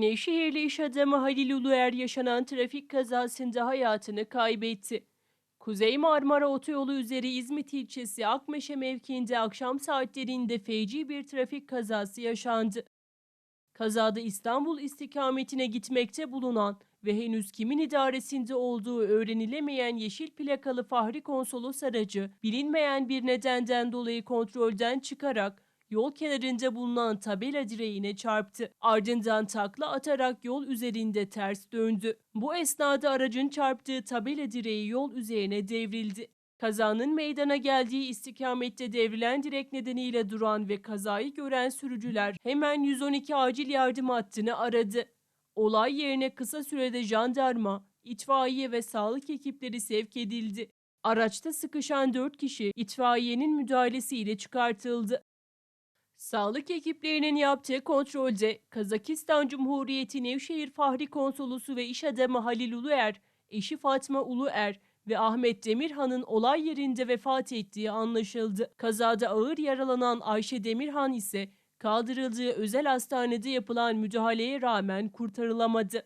Nevşehirli iş adamı Halil Uluer yaşanan trafik kazasında hayatını kaybetti. Kuzey Marmara Otoyolu üzeri İzmit ilçesi Akmeşe mevkiinde akşam saatlerinde feci bir trafik kazası yaşandı. Kazada İstanbul istikametine gitmekte bulunan ve henüz kimin idaresinde olduğu öğrenilemeyen yeşil plakalı Fahri Konsolos aracı bilinmeyen bir nedenden dolayı kontrolden çıkarak yol kenarında bulunan tabela direğine çarptı. Ardından takla atarak yol üzerinde ters döndü. Bu esnada aracın çarptığı tabela direği yol üzerine devrildi. Kazanın meydana geldiği istikamette devrilen direk nedeniyle duran ve kazayı gören sürücüler hemen 112 acil yardım hattını aradı. Olay yerine kısa sürede jandarma, itfaiye ve sağlık ekipleri sevk edildi. Araçta sıkışan 4 kişi itfaiyenin müdahalesiyle çıkartıldı. Sağlık ekiplerinin yaptığı kontrolde Kazakistan Cumhuriyeti Nevşehir Fahri Konsolosu ve iş adamı Halil Uluer, eşi Fatma Uluer ve Ahmet Demirhan'ın olay yerinde vefat ettiği anlaşıldı. Kazada ağır yaralanan Ayşe Demirhan ise kaldırıldığı özel hastanede yapılan müdahaleye rağmen kurtarılamadı.